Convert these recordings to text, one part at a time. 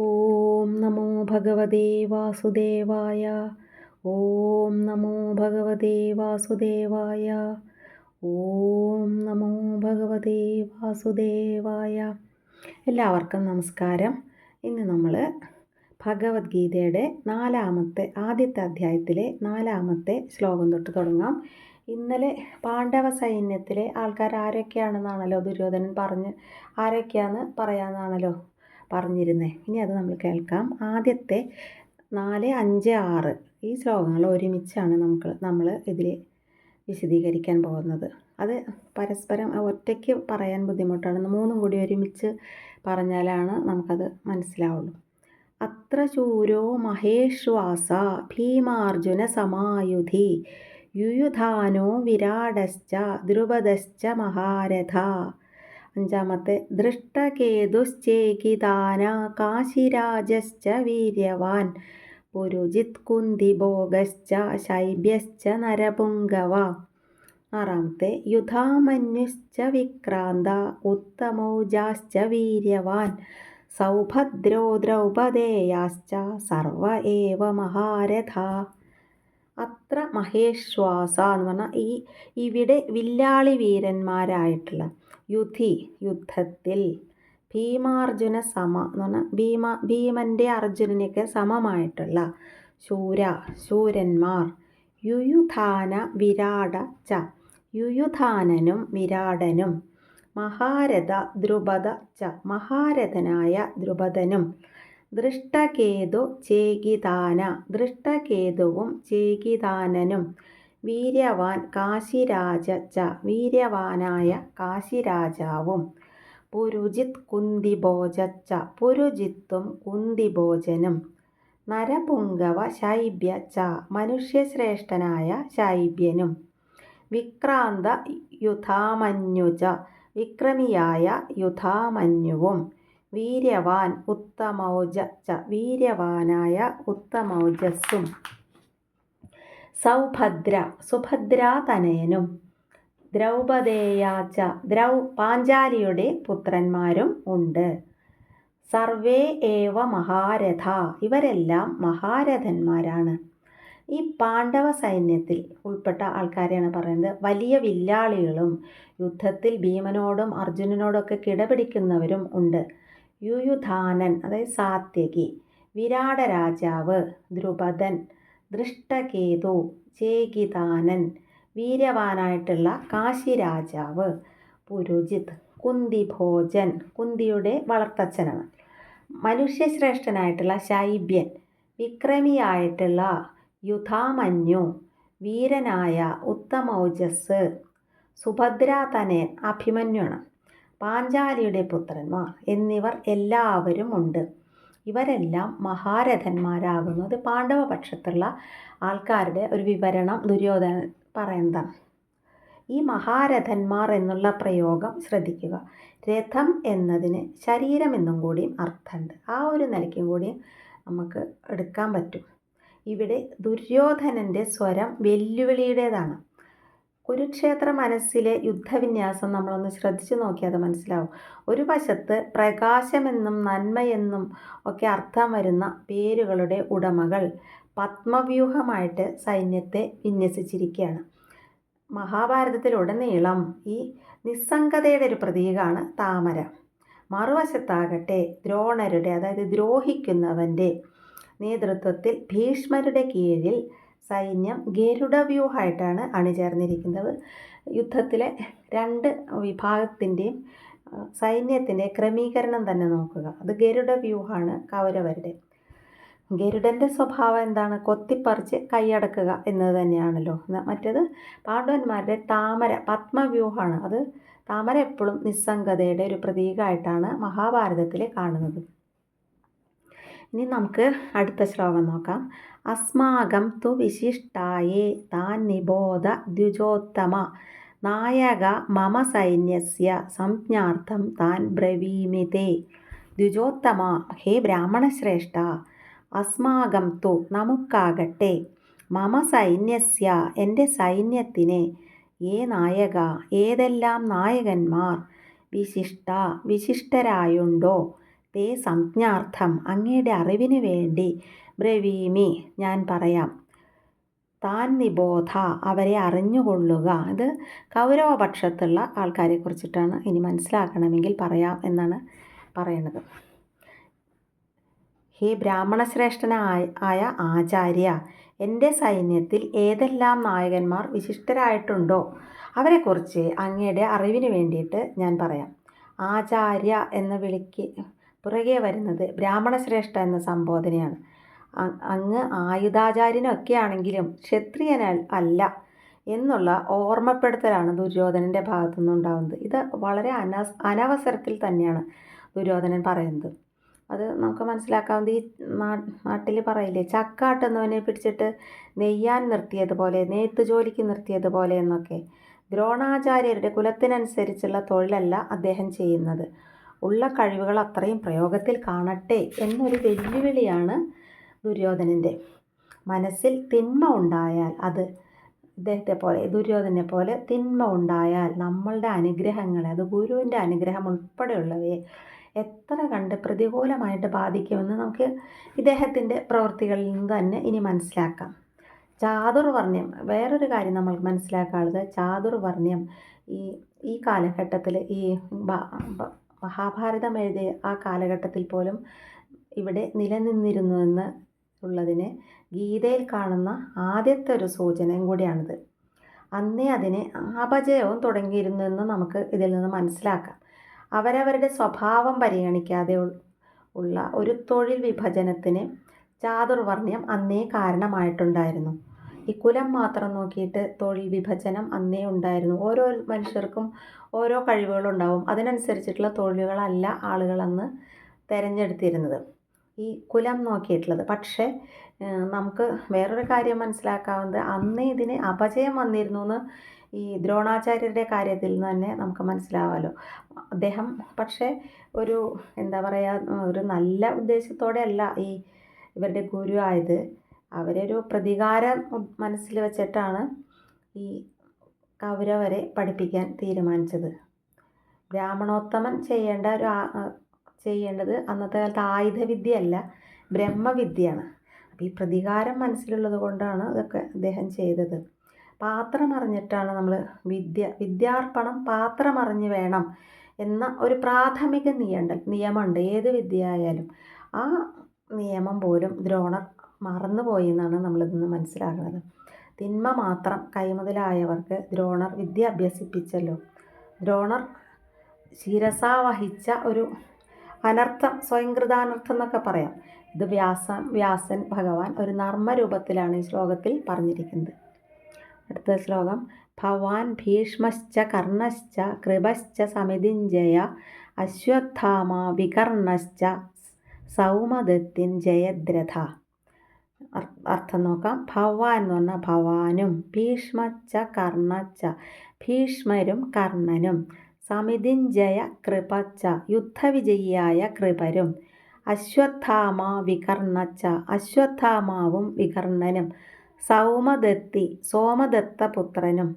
ഓം നമോ ഭഗവതേ വാസുദേവായ. ഓം നമോ ഭഗവതേ വാസുദേവായ. ഓം നമോ ഭഗവതേ വാസുദേവായ. എല്ലാവർക്കും നമസ്കാരം. ഇന്ന് നമ്മൾ ഭഗവത്ഗീതയുടെ നാലാമത്തെ ആദ്യത്തെ അധ്യായത്തിലെ നാലാമത്തെ ശ്ലോകം തൊട്ട് തുടങ്ങാം. ഇന്നലെ പാണ്ഡവ സൈന്യത്തിലെ ആൾക്കാർ ആരൊക്കെയാണെന്നാണല്ലോ ദുര്യോധനൻ പറഞ്ഞ് ആരൊക്കെയാണെന്ന് പറയാമെന്നാണല്ലോ പറഞ്ഞിരുന്നത് ഇനി അത് നമ്മൾ കേൾക്കാം. ആദ്യത്തെ നാല് അഞ്ച് ആറ്. ഈ ശ്ലോകങ്ങൾ ഒരുമിച്ചാണ് നമുക്ക് നമ്മൾ ഇതിൽ വിശദീകരിക്കാൻ പോകുന്നത്. അത് പരസ്പരം ഒറ്റയ്ക്ക് പറയാൻ ബുദ്ധിമുട്ടാണ്. മൂന്നും കൂടി ഒരുമിച്ച് പറഞ്ഞാലാണ് നമുക്കത് മനസ്സിലാവുള്ളൂ. അത്ര ശൂരോ മഹേശ്വാസ ഭീമാർജുന സമായുധി യുയുധാനോ വിരാടശ്ച ദ്രുപദശ്ച മഹാരഥ അഞ്ചാമത്തെ ദൃഷ്ടകേതുശ്ചേകിതാന കാശിരാജശ്ച വീര്യവാൻ. പുരുജിത് കുന്തിഭോഗശ്ച ശൈബ്യശ്ച നരപുങ്കവ. ആറാമത്തെ യുധാമന്യുശ്ച വിക്രാന്ത ഉത്തമൗജാശ്ച വീര്യവാൻ. സൗഭദ്രോ ദ്രൗപദേയാശ്ച സർവ ഏവ മഹാരഥ. അത്ര മഹേശ്വാസ എന്ന് പറഞ്ഞാൽ ഈ ഇവിടെ വില്ലാളി വീരന്മാരായിട്ടുള്ള യുധി യുദ്ധത്തിൽ ഭീമാർജുന സമ എന്ന് പറഞ്ഞാൽ ഭീമ ഭീമന്റെ അർജുനനൊക്കെ സമമായിട്ടുള്ള ശൂര ശൂരന്മാർ. യുയുധാന വിരാട ച. യുയുധാനനും വിരാടനും. മഹാരഥ ദ്രുപദ ച. മഹാരഥനായ ദ്രുപദനും. ദൃഷ്ടകേതു ചേകിതാന. ദൃഷ്ടകേതുവും ചേകിതാനനും. വീര്യവാൻ കാശിരാജ ച വീര്യവാനായ കാശിരാജാവും. പുരുജിത് കുന്തിഭോജ ച പുരുജിത്തും കുന്തിഭോജനും. നരപുങ്കവ ശൈബ്യ ച മനുഷ്യശ്രേഷ്ഠനായ ശൈബ്യനും. വിക്രാന്ത യുധാമന്യുജ വിക്രമിയായ യുധാമന്യുവും. വീര്യവാൻ ഉത്തമൗജ ച വീര്യവാനായ ഉത്തമൗജസ്സും. സൗഭദ്ര സുഭദ്രാതനയനും. ദ്രൗപദേയാച്ച ദ്രൗ പാഞ്ചാലിയുടെ പുത്രന്മാരും ഉണ്ട്. സർവേ ഏവ മഹാരഥ ഇവരെല്ലാം മഹാരഥന്മാരാണ്. ഈ പാണ്ഡവ സൈന്യത്തിൽ ഉൾപ്പെട്ട ആൾക്കാരെയാണ് പറയുന്നത്. വലിയ വില്ലാളികളും യുദ്ധത്തിൽ ഭീമനോടും അർജുനനോടൊക്കെ കിടപിടിക്കുന്നവരും ഉണ്ട്. യുയുധാനൻ അതായത് സാത്യകി. വിരാട രാജാവ് ദ്രുപദൻ ദൃഷ്ടകേതു ചേകിതാനൻ വീര്യവാനായിട്ടുള്ള കാശി രാജാവ് പുരുജിത് കുന്തിഭോജൻ കുന്തിയുടെ വളർത്തച്ഛനാണ് മനുഷ്യശ്രേഷ്ഠനായിട്ടുള്ള ശൈബ്യൻ വിക്രമിയായിട്ടുള്ള യുധാമന്യു വീരനായ ഉത്തമൗജസ് സുഭദ്രാതനയൻ അഭിമന്യുണ് പാഞ്ചാലിയുടെ പുത്രന്മാർ എന്നിവർ എല്ലാവരും ഉണ്ട് ഇവരെല്ലാം മഹാരഥന്മാരാകുന്നത് പാണ്ഡവ പക്ഷത്തുള്ള ആൾക്കാരുടെ ഒരു വിവരണം ദുര്യോധന പറയുന്നതാണ്. ഈ മഹാരഥന്മാർ എന്നുള്ള പ്രയോഗം ശ്രദ്ധിക്കുക. രഥം എന്നതിന് ശരീരം എന്നും കൂടിയും അർത്ഥമുണ്ട്. ആ ഒരു നിലയ്ക്കും കൂടിയും നമുക്ക് എടുക്കാൻ പറ്റും. ഇവിടെ ദുര്യോധനന്റെ സ്വരം വെല്ലുവിളിയുടേതാണ്. കുരുക്ഷേത്ര മനസ്സിലെ യുദ്ധവിന്യാസം നമ്മളൊന്ന് ശ്രദ്ധിച്ചു നോക്കിയാൽ അത് മനസ്സിലാവും. ഒരു വശത്ത് പ്രകാശമെന്നും നന്മയെന്നും ഒക്കെ അർത്ഥം വരുന്ന പേരുകളുടെ ഉടമകൾ പത്മവ്യൂഹമായിട്ട് സൈന്യത്തെ വിന്യസിച്ചിരിക്കുകയാണ്. മഹാഭാരതത്തിലുടനീളം ഈ നിസ്സംഗതയുടെ ഒരു പ്രതീകമാണ് താമര. മറുവശത്താകട്ടെ ദ്രോണരുടെ അതായത് ദ്രോഹിക്കുന്നവന്റെ നേതൃത്വത്തിൽ ഭീഷ്മരുടെ കീഴിൽ സൈന്യം ഗരുഡവ്യൂഹമായിട്ടാണ് അണിചേർന്നിരിക്കുന്നത്. യുദ്ധത്തിലെ രണ്ട് വിഭാഗത്തിന്റെയും സൈന്യത്തിന്റെ ക്രമീകരണം തന്നെ നോക്കുക. അത് ഗരുഡ വ്യൂഹമാണ് കൗരവരുടെ. ഗരുഡന്റെ സ്വഭാവം എന്താണ്? കൊത്തിപ്പറിച്ച് കൈയടക്കുക എന്നത് തന്നെയാണല്ലോ. മറ്റേത് പാണ്ഡവന്മാരുടെ താമര പത്മവ്യൂഹമാണ്. അത് താമര എപ്പോഴും നിസ്സംഗതയുടെ ഒരു പ്രതീകമായിട്ടാണ് മഹാഭാരതത്തിൽ കാണുന്നത്. ഇനി നമുക്ക് അടുത്ത ശ്ലോകം നോക്കാം. അസ്മാകം തു വിശിഷ്ടായേ താൻ നിബോധ ദ്വിജോത്തമ. നായക മമ സൈന്യസ്യ സംജ്ഞാർത്ഥം താൻ ബ്രവീമിതേ. ദ്വിജോത്തമ ഹേ ബ്രാഹ്മണശ്രേഷ്ഠ. അസ്മാകം തു നമുക്കാകട്ടെ. മമ സൈന്യസ്യ എന്റെ സൈന്യത്തിനെ. ഏ നായക ഏതെല്ലാം നായകന്മാർ? വിശിഷ്ട വിശിഷ്ടരായുണ്ടോ? തേ സംജ്ഞാർത്ഥം അങ്ങയുടെ അറിവിന് വേണ്ടി ബ്രവീമി ഞാൻ പറയാം. താൻ നിബോധ അവരെ അറിഞ്ഞുകൊള്ളുക. അത് കൗരവപക്ഷത്തുള്ള ആൾക്കാരെ കുറിച്ചിട്ടാണ് ഇനി മനസ്സിലാക്കണമെങ്കിൽ പറയാം എന്നാണ് പറയുന്നത്. ഹേ ബ്രാഹ്മണശ്രേഷ്ഠനായ ആയ ആചാര്യ എന്റെ സൈന്യത്തിൽ ഏതെല്ലാം നായകന്മാർ വിശിഷ്ടരായിട്ടുണ്ടോ? അവരെക്കുറിച്ച് അങ്ങയുടെ അറിവിന് വേണ്ടിയിട്ട് ഞാൻ പറയാം. ആചാര്യ എന്ന് വിളിക്ക് പുറകെ വരുന്നത് ബ്രാഹ്മണശ്രേഷ്ഠ എന്ന സംബോധനയാണ്. അങ്ങ് ആയുധാചാര്യനൊക്കെ ആണെങ്കിലും ക്ഷത്രിയന അല്ല എന്നുള്ള ഓർമ്മപ്പെടുത്തലാണ് ദുര്യോധനന്റെ ഭാഗത്തു നിന്നുണ്ടാകുന്നത് ഇത് വളരെ അന അനവസരത്തിൽ തന്നെയാണ് ദുര്യോധനൻ പറയുന്നത്. അത് നമുക്ക് മനസ്സിലാക്കാവുന്നത് ഈ നാട്ടിൽ പറയില്ലേ ചക്കാട്ടെന്നവനെ പിടിച്ചിട്ട് നെയ്യാൻ നിർത്തിയതുപോലെ നെയ്ത്ത് ജോലിക്ക് നിർത്തിയതുപോലെ എന്നൊക്കെ ദ്രോണാചാര്യരുടെ കുലത്തിനനുസരിച്ചുള്ള തൊഴിലല്ല അദ്ദേഹം ചെയ്യുന്നത്. ഉള്ള കഴിവുകൾ അത്രയും പ്രയോഗത്തിൽ കാണട്ടെ എന്നൊരു വെല്ലുവിളിയാണ് ദുര്യോധനന്റെ. മനസ്സിൽ തിന്മ ഉണ്ടായാൽ അത് ഇദ്ദേഹത്തെ പോലെ ദുര്യോധനെ പോലെ തിന്മ ഉണ്ടായാൽ നമ്മളുടെ അനുഗ്രഹങ്ങളെ അത് ഗുരുവിന്റെ അനുഗ്രഹം ഉൾപ്പെടെയുള്ളവയെ എത്ര കണ്ട് പ്രതികൂലമായിട്ട് ബാധിക്കുമെന്ന് നമുക്ക് ഇദ്ദേഹത്തിന്റെ പ്രവൃത്തികളിൽ നിന്ന് തന്നെ ഇനി മനസ്സിലാക്കാം. ചാതുർവർണ്യം വേറൊരു കാര്യം നമ്മൾ മനസ്സിലാക്കാനുള്ളത് ചാതുർവർണ്യം ഈ ഈ കാലഘട്ടത്തിൽ ഈ മഹാഭാരതം എഴുതിയ ആ കാലഘട്ടത്തിൽ പോലും ഇവിടെ നിലനിന്നിരുന്നുവെന്ന് ഉള്ളതിന് ഗീതയിൽ കാണുന്ന ആദ്യത്തെ ഒരു സൂചനയും കൂടിയാണിത്. അന്നേ അതിന് അപജയവും തുടങ്ങിയിരുന്നു എന്ന് നമുക്ക് ഇതിൽ നിന്ന് മനസ്സിലാക്കാം. അവരവരുടെ സ്വഭാവം പരിഗണിക്കാതെ ഉള്ള ഒരു തൊഴിൽ വിഭജനത്തിന് ചാതുർവർണ്യം അന്നേ കാരണമായിട്ടുണ്ടായിരുന്നു. ഈ കുലം മാത്രം നോക്കിയിട്ട് തൊഴിൽ വിഭജനം അന്നേ ഉണ്ടായിരുന്നു. ഓരോ മനുഷ്യർക്കും ഓരോ കഴിവുകളുണ്ടാവും. അതിനനുസരിച്ചിട്ടുള്ള തൊഴിലുകളല്ല ആളുകൾ അന്ന് തിരഞ്ഞെടുത്തിരുന്നത്. ഈ കുലം നോക്കിയിട്ടുള്ളത്. പക്ഷേ നമുക്ക് വേറൊരു കാര്യം മനസ്സിലാക്കാവുന്നത് അന്ന് ഇതിന് അപജയം വന്നിരുന്നു എന്ന് ഈ ദ്രോണാചാര്യരുടെ കാര്യത്തിൽ നിന്ന് തന്നെ നമുക്ക് മനസ്സിലാവാമല്ലോ അദ്ദേഹം പക്ഷേ ഒരു എന്താ പറയുക ഒരു നല്ല ഉദ്ദേശത്തോടെ അല്ല ഈ ഇവരുടെ ഗുരു ആയത്. അവരൊരു പ്രതികാരം മനസ്സിൽ വെച്ചിട്ടാണ് ഈ കൗരവരെ പഠിപ്പിക്കാൻ തീരുമാനിച്ചത്. ബ്രാഹ്മണോത്തമൻ ചെയ്യേണ്ട ഒരു ചെയ്യേണ്ടത് അന്നത്തെ കാലത്ത് ആയുധവിദ്യയല്ല ബ്രഹ്മവിദ്യയാണ്. അപ്പോൾ ഈ പ്രതികാരം മനസ്സിലുള്ളത് കൊണ്ടാണ് ഇതൊക്കെ അദ്ദേഹം ചെയ്തത്. പാത്രം അറിഞ്ഞിട്ടാണ് നമ്മൾ വിദ്യ വിദ്യാർപ്പണം പാത്രം അറിഞ്ഞ് വേണം എന്ന ഒരു പ്രാഥമിക നിയമണ്ട് നിയമമുണ്ട്. ഏത് വിദ്യയായാലും ആ നിയമം പോലും ദ്രോണർ മറന്നുപോയി എന്നാണ് നമ്മളിൽ മനസ്സിലാകുന്നത്. തിന്മ മാത്രം കൈമുതലായവർക്ക് ദ്രോണർ വിദ്യ അഭ്യസിപ്പിച്ചല്ലോ ദ്രോണർ ശിരസാവഹിച്ച ഒരു അനർത്ഥം സ്വയംകൃതാനർത്ഥം എന്നൊക്കെ പറയാം. ഇത് വ്യാസ വ്യാസൻ ഭഗവാൻ ഒരു നർമ്മരൂപത്തിലാണ് ഈ ശ്ലോകത്തിൽ പറഞ്ഞിരിക്കുന്നത്. അടുത്ത ശ്ലോകം. ഭവാൻ ഭീഷ്മശ്ച കർണശ്ച കൃപശ്ച സമിതിഞ്ജയ അശ്വത്ഥാമ വികർണശ്ച സൗമദത്തിൻ ജയദ്രഥ. അർത്ഥം നോക്കാം. ഭവ എന്ന് പറഞ്ഞാൽ ഭവാനും ഭീഷ്മച്ച കർണച്ച ഭീഷ്മരും കർണനും സമിതിഞ്ജയ കൃപച്ച യുദ്ധവിജയിയായ കൃപരും അശ്വത്ഥാമ വികർണച്ച അശ്വത്ഥാമാവും വികർണനും സൗമദത്തി സോമദത്തപുത്രനും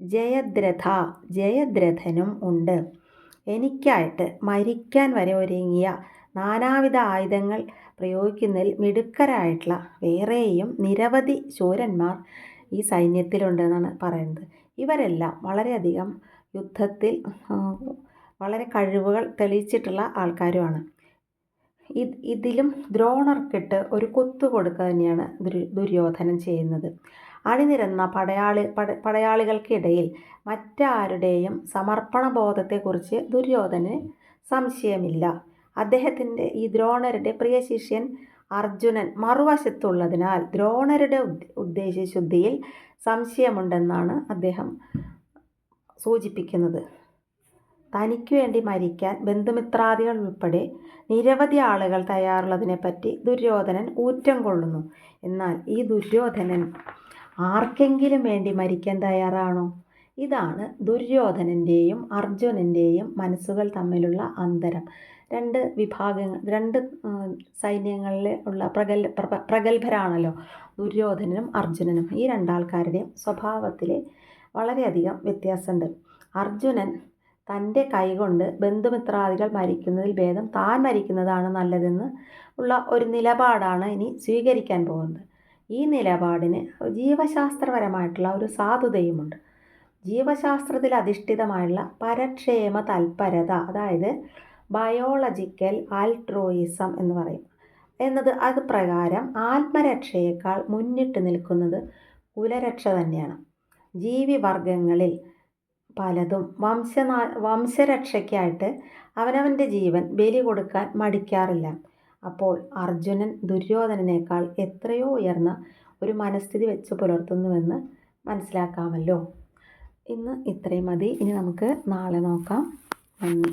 ജയദ്രഥ ജയദ്രഥനും ഉണ്ട്. എനിക്കായിട്ട് മരിക്കാൻ വരെ ഒരുങ്ങിയ നാനാവിധ ആയുധങ്ങൾ പ്രയോഗിക്കുന്നതിൽ മിടുക്കരായിട്ടുള്ള വേറെയും നിരവധി ശൂരന്മാർ ഈ സൈന്യത്തിലുണ്ടെന്നാണ് പറയുന്നത്. ഇവരെല്ലാം വളരെയധികം യുദ്ധത്തിൽ വളരെ കഴിവുകൾ തെളിയിച്ചിട്ടുള്ള ആൾക്കാരുമാണ്. ഇതിലും ദ്രോണർക്കിട്ട് ഒരു കൊത്തു കൊടുക്കുക തന്നെയാണ് ദുര്യോധനൻ ചെയ്യുന്നത്. അണിനിരന്ന പടയാളി പട പടയാളികൾക്കിടയിൽ മറ്റാരുടെയും സമർപ്പണ ബോധത്തെക്കുറിച്ച് ദുര്യോധനന് സംശയമില്ല. അദ്ദേഹത്തിന്റെ ഈ ദ്രോണരുടെ പ്രിയ ശിഷ്യൻ അർജുനൻ മറുവശത്തുള്ളതിനാൽ ദ്രോണരുടെ ഉദ്ദേശശുദ്ധിയിൽ സംശയമുണ്ടെന്നാണ് അദ്ദേഹം സൂചിപ്പിക്കുന്നത്. തനിക്ക് വേണ്ടി മരിക്കാൻ ബന്ധുമിത്രാദികൾ ഉൾപ്പെടെ നിരവധി ആളുകൾ തയ്യാറുള്ളതിനെപ്പറ്റി ദുര്യോധനൻ ഊറ്റം കൊള്ളുന്നു. എന്നാൽ ഈ ദുര്യോധനൻ ആർക്കെങ്കിലും വേണ്ടി മരിക്കാൻ തയ്യാറാണോ? ഇതാണ് ദുര്യോധനന്റെയും അർജുനന്റെയും മനസ്സുകൾ തമ്മിലുള്ള അന്തരം. രണ്ട് വിഭാഗങ്ങൾ രണ്ട് സൈന്യങ്ങളിൽ ഉള്ള പ്രഗൽ പ്രഗത്ഭരാണല്ലോ ദുര്യോധനനും അർജുനനും. ഈ രണ്ടാൾക്കാരുടെയും സ്വഭാവത്തിൽ വളരെയധികം വ്യത്യാസമുണ്ട്. അർജുനൻ തന്റെ കൈകൊണ്ട് ബന്ധുമിത്രാദികൾ മരിക്കുന്നതിൽ ഭേദം താൻ മരിക്കുന്നതാണ് നല്ലതെന്ന് ഉള്ള ഒരു നിലപാടാണ് ഇനി സ്വീകരിക്കാൻ പോകുന്നത്. ഈ നിലപാടിന് ജീവശാസ്ത്രപരമായിട്ടുള്ള ഒരു സാധുതയുമുണ്ട്. ജീവശാസ്ത്രത്തിൽ അധിഷ്ഠിതമായുള്ള പരക്ഷേമ തൽപരത അതായത് ബയോളജിക്കൽ ആൽട്രോയിസം എന്ന് പറയും. എന്നത് അത് പ്രകാരം ആത്മരക്ഷയേക്കാൾ മുന്നിട്ട് നിൽക്കുന്നത് കുലരക്ഷ തന്നെയാണ്. ജീവിവർഗങ്ങളിൽ പലതും വംശനാ വംശരക്ഷയ്ക്കായിട്ട് അവനവന്റെ ജീവൻ ബലി കൊടുക്കാൻ മടിക്കാറില്ല. അപ്പോൾ അർജുനൻ ദുര്യോധനനേക്കാൾ എത്രയോ ഉയർന്ന ഒരു മനസ്ഥിതി വെച്ച് പുലർത്തുന്നുവെന്ന് മനസ്സിലാക്കാമല്ലോ. ഇന്ന് ഇത്രയും മതി. ഇനി നമുക്ക് നാളെ നോക്കാം. നന്ദി.